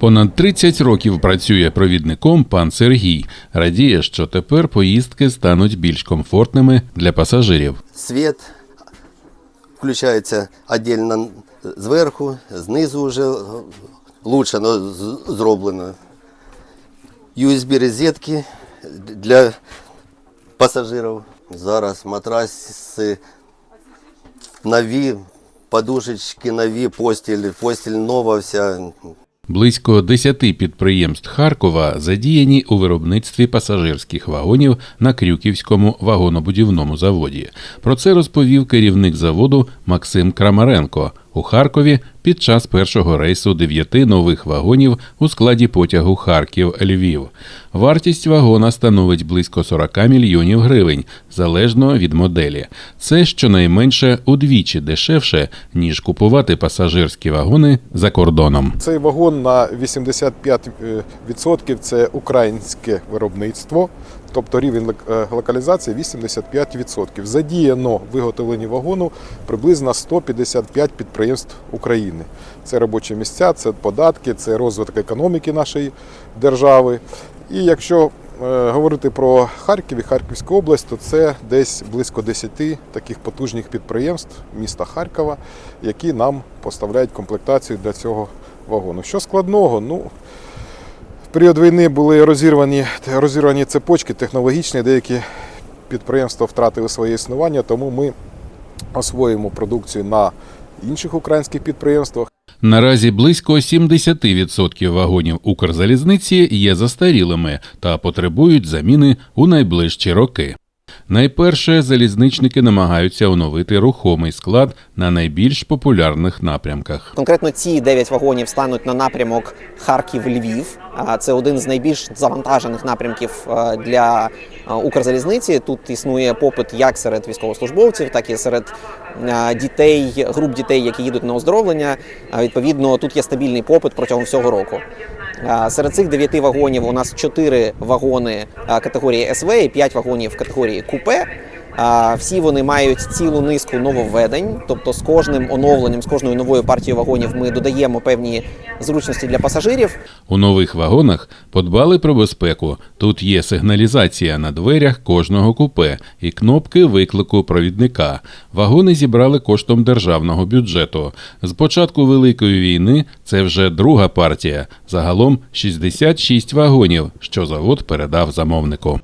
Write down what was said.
Понад 30 років працює провідником пан Сергій. Радіє, що тепер поїздки стануть більш комфортними для пасажирів. Світ включається віддільно зверху, знизу вже лучше но зроблено. USB розетки для пасажирів. Зараз матраси нові, подушечки нові, постіль, постіль нова вся. Близько 10 підприємств Харкова задіяні у виробництві пасажирських вагонів на Крюківському вагонобудівному заводі. Про це розповів керівник заводу Максим Крамаренко у Харкові під час першого рейсу дев'яти нових вагонів у складі потягу Харків-Львів. Вартість вагона становить близько 40 мільйонів гривень, залежно від моделі. Це щонайменше удвічі дешевше, ніж купувати пасажирські вагони за кордоном. Цей вагон на 85% це українське виробництво, тобто рівень е, локалізації 85%. Задіяно в виготовленні вагону приблизно 155 підприємств України. Це робочі місця, це податки, це розвиток економіки нашої держави. І якщо е, говорити про Харків і Харківську область, то це десь близько 10 таких потужних підприємств міста Харкова, які нам поставляють комплектацію для цього вагону. Що складного? Ну, в період війни були розірвані, розірвані цепочки технологічні, деякі підприємства втратили своє існування, тому ми освоїмо продукцію на інших українських підприємствах. Наразі близько 70% вагонів Укрзалізниці є застарілими та потребують заміни у найближчі роки. Найперше залізничники намагаються оновити рухомий склад на найбільш популярних напрямках. Конкретно ці 9 вагонів стануть на напрямок Харків-Львів. Це один з найбільш завантажених напрямків е, для е, Укрзалізниці. Тут існує попит як серед військовослужбовців, так і серед е, дітей, груп дітей, які їдуть на оздоровлення. Відповідно, тут є стабільний попит протягом всього року. Серед цих 9 вагонів у нас 4 вагони категорії СВ і 5 вагонів категорії купе. Всі вони мають цілу низку нововведень, тобто з кожним оновленням, з кожною новою партією вагонів ми додаємо певні зручності для пасажирів. У нових вагонах подбали про безпеку. Тут є сигналізація на дверях кожного купе і кнопки виклику провідника. Вагони зібрали коштом державного бюджету. З початку Великої війни це вже друга партія. Загалом 66 вагонів, що завод передав замовнику.